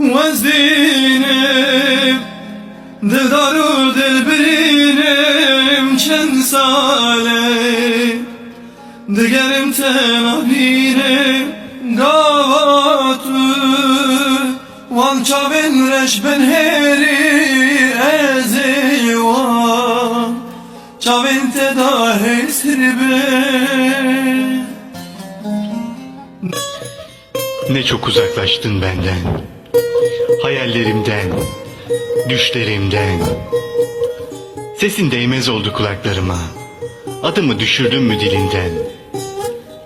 vezirim Dildaru dilbirim çen sale Digerim tenabirim gavatü Van çavin reşben heri eziva Çavin teda hesirbe Ne çok uzaklaştın benden. Hayallerimden, düşlerimden. Sesin değmez oldu kulaklarıma. Adımı düşürdün mü dilinden?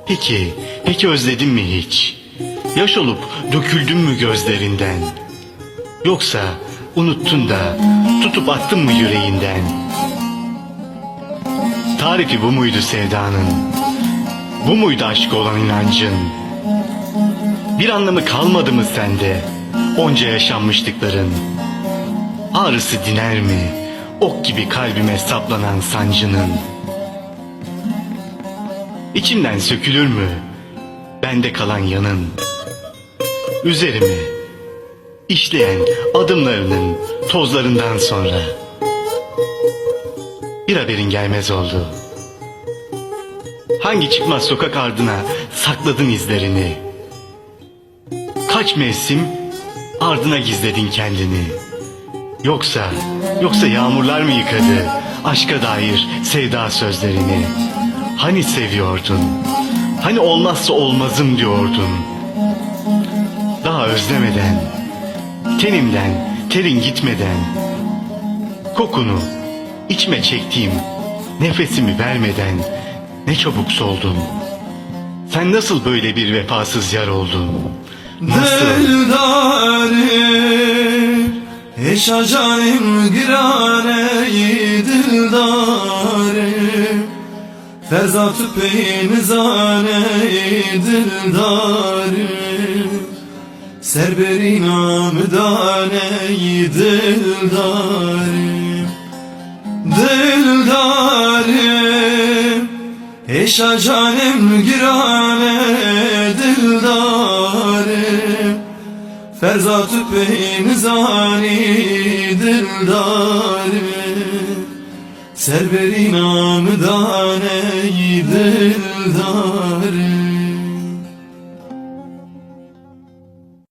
Peki, peki özledin mi hiç? Yaş olup döküldün mü gözlerinden? Yoksa unuttun da tutup attın mı yüreğinden? Tarifi bu muydu sevdanın? Bu muydu aşk olan inancın? Bir anlamı kalmadı mı sende? Onca yaşanmışlıkların. Ağrısı diner mi? Ok gibi kalbime saplanan sancının. İçimden sökülür mü? Bende kalan yanın. Üzerimi işleyen adımlarının tozlarından sonra. Bir haberin gelmez oldu. Hangi çıkmaz sokak ardına sakladın izlerini? Kaç mevsim ardına gizledin kendini? Yoksa, yoksa yağmurlar mı yıkadı aşka dair sevda sözlerini? Hani seviyordun? Hani olmazsa olmazım diyordun? Daha özlemeden, tenimden terin gitmeden, kokunu içime çektiğim nefesimi vermeden ne çabuk soldun. Sen nasıl böyle bir vefasız yar oldun? Nasıl? Dildarım Eşa canım girane dildarım Ferzatü peynizane dildarım Serberin amdane dildarım Dildarım Eşa canım girane dildarım Ferzatü peynizani dildarım Serberin amdane dildarım